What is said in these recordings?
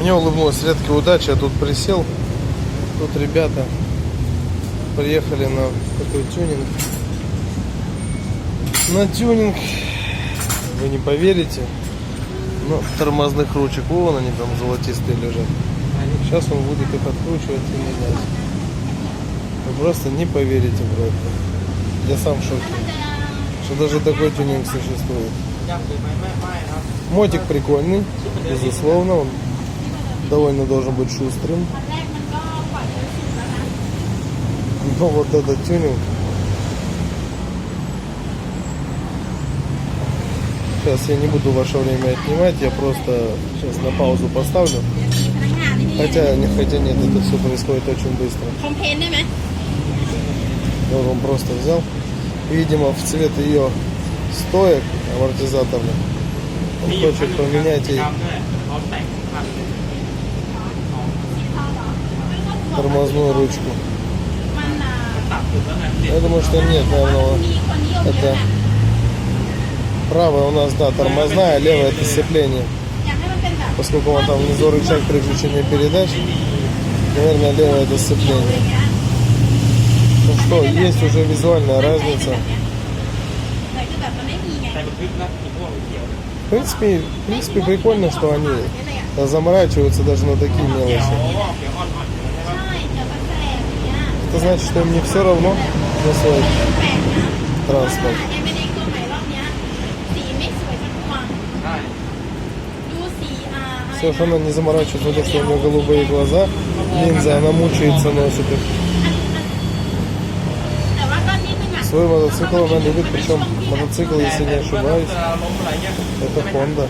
Мне улыбнулась редкая удача, я тут присел. Тут ребята приехали на такой тюнинг. На тюнинг, вы не поверите, но тормозных ручек, вон они там золотистые лежат. Сейчас он будет их откручивать и менять. Вы просто не поверите в это. Я сам в шоке, что даже такой тюнинг существует. Мотик прикольный, безусловно, он довольно должен быть шустрым. Но ну, вот этот тюнинг. Сейчас я не буду ваше время отнимать, я просто сейчас на паузу поставлю. Хотя, не, хотя нет, это все происходит очень быстро. Вот он просто взял. Видимо, в цвет ее стоек амортизаторных. Он хочет поменять ей тормозную ручку. Я думаю, что нет, наверное, это правая у нас, да, тормозная, левая это сцепление. Поскольку он там внизу рычаг включении передач, наверное, левое это сцепление. Ну что, есть уже визуальная разница. В принципе, в принципе, прикольно, что они заморачиваются даже на такие мелочи. Это значит, что мне все равно на свой транспорт. Совершенно не заморачивается то, что у нее голубые глаза, линзы. она мучается, носит их. Свой мотоцикл она любит, причем мотоцикл, если не ошибаюсь, это Honda.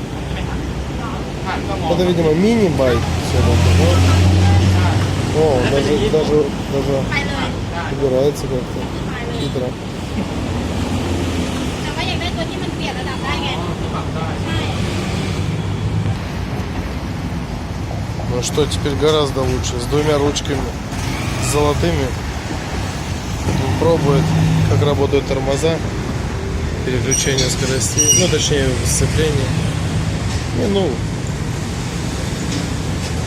Это, видимо, мини-байк все-таки, даже, даже, даже ไปเลย убирается как-то ไปเลย хитро. แต่ว่าอยากได้ตัวที่มันเปลี่ยนระดับได้ไงใช่ Ну что, теперь гораздо лучше. С двумя ручками золотыми. Он пробует, как работают тормоза, переключение скоростей, ну точнее сцепление. Не, ну,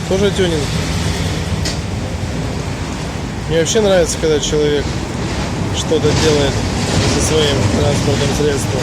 тоже тюнинг. Мне вообще нравится, когда человек что-то делает со своим транспортным средством.